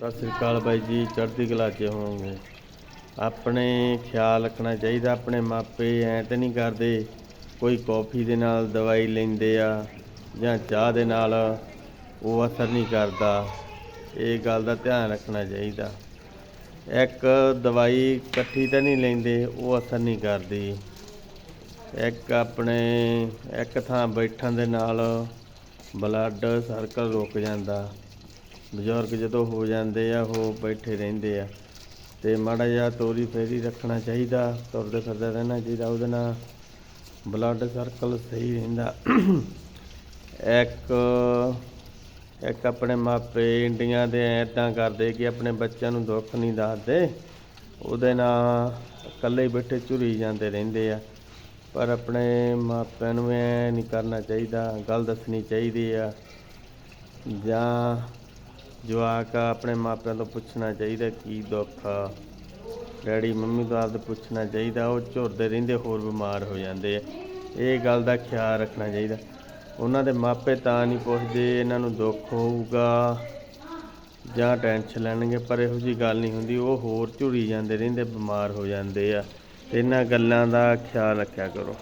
ਸਤਿ ਸ੍ਰੀ ਅਕਾਲ ਬਾਈ ਜੀ, ਚੜ੍ਹਦੀ ਕਲਾ 'ਚ ਹੋਵੋਗੇ ਆਪਣੇ ਖਿਆਲ ਰੱਖਣਾ ਚਾਹੀਦਾ, ਆਪਣੇ ਮਾਪੇ ਐ ਤੇ ਨਹੀਂ ਕਰਦੇ ਕੋਈ ਕੌਫੀ ਦੇ ਨਾਲ ਦਵਾਈ ਲੈਂਦੇ ਆ ਜਾਂ ਚਾਹ ਦੇ ਨਾਲ, ਉਹ ਅਸਰ ਨਹੀਂ ਕਰਦਾ। ਇਹ ਗੱਲ ਦਾ ਧਿਆਨ ਰੱਖਣਾ ਚਾਹੀਦਾ। ਇੱਕ ਦਵਾਈ ਇਕੱਠੀ ਤਾਂ ਨਹੀਂ ਲੈਂਦੇ, ਉਹ ਅਸਰ ਨਹੀਂ ਕਰਦੀ। ਇੱਕ ਆਪਣੇ, ਇੱਕ ਥਾਂ ਬੈਠਣ ਦੇ ਨਾਲ ਬਲੱਡ ਸਰਕਲ ਰੁਕ ਜਾਂਦਾ। ਬਜ਼ੁਰਗ ਜਦੋਂ ਹੋ ਜਾਂਦੇ ਆ, ਉਹ ਬੈਠੇ ਰਹਿੰਦੇ ਆ। ਤੇ ਮਾੜਾ ਜਿਹਾ ਤੋਰੀ ਫੇਰੀ ਰੱਖਣਾ ਚਾਹੀਦਾ, ਤੁਰਦੇ ਫਿਰਦੇ ਰਹਿਣਾ ਚਾਹੀਦਾ, ਉਹਦੇ ਨਾਲ ਬਲੱਡ ਸਰਕਲ ਸਹੀ ਰਹਿੰਦਾ। ਇੱਕ ਇੱਕ ਆਪਣੇ ਮਾਪੇ ਇੰਡੀਆਂ ਦੇ ਐਦਾਂ ਕਰਦੇ ਕਿ ਆਪਣੇ ਬੱਚਿਆਂ ਨੂੰ ਦੁੱਖ ਨਹੀਂ ਦੱਸਦੇ, ਉਹਦੇ ਨਾਲ ਇਕੱਲੇ ਬੈਠੇ ਝੁਰੀ ਜਾਂਦੇ ਰਹਿੰਦੇ ਆ। ਪਰ ਆਪਣੇ ਮਾਪਿਆਂ ਨੂੰ ਐ ਨਹੀਂ ਕਰਨਾ ਚਾਹੀਦਾ, ਗੱਲ ਦੱਸਣੀ ਚਾਹੀਦੀ ਆ। ਜਾਂ ਜਵਾਕ ਆ, ਆਪਣੇ ਮਾਪਿਆਂ ਤੋਂ ਪੁੱਛਣਾ ਚਾਹੀਦਾ ਕੀ ਦੁੱਖ ਆ। ਡੈਡੀ ਮੰਮੀ ਤੋਂ ਆਪਦੇ ਪੁੱਛਣਾ ਚਾਹੀਦਾ ਉਹ ਝੁਰਦੇ ਰਹਿੰਦੇ ਹੋਰ ਬਿਮਾਰ ਹੋ ਜਾਂਦੇ ਆ। ਇਹ ਗੱਲ ਦਾ ਖਿਆਲ ਰੱਖਣਾ ਚਾਹੀਦਾ। ਉਹਨਾਂ ਦੇ ਮਾਪੇ ਤਾਂ ਨਹੀਂ ਪੁੱਛਦੇ ਇਹਨਾਂ ਨੂੰ ਦੁੱਖ ਹੋਊਗਾ ਜਾਂ ਟੈਨਸ਼ਨ ਲੈਣਗੇ ਪਰ ਇਹੋ ਜੀ ਗੱਲ ਨਹੀਂ ਹੁੰਦੀ। ਉਹ ਹੋਰ ਝੁਰੀ ਜਾਂਦੇ ਰਹਿੰਦੇ ਬਿਮਾਰ ਹੋ ਜਾਂਦੇ ਆ। ਤੇ ਇਹਨਾਂ ਗੱਲਾਂ ਦਾ ਖਿਆਲ ਰੱਖਿਆ ਕਰੋ।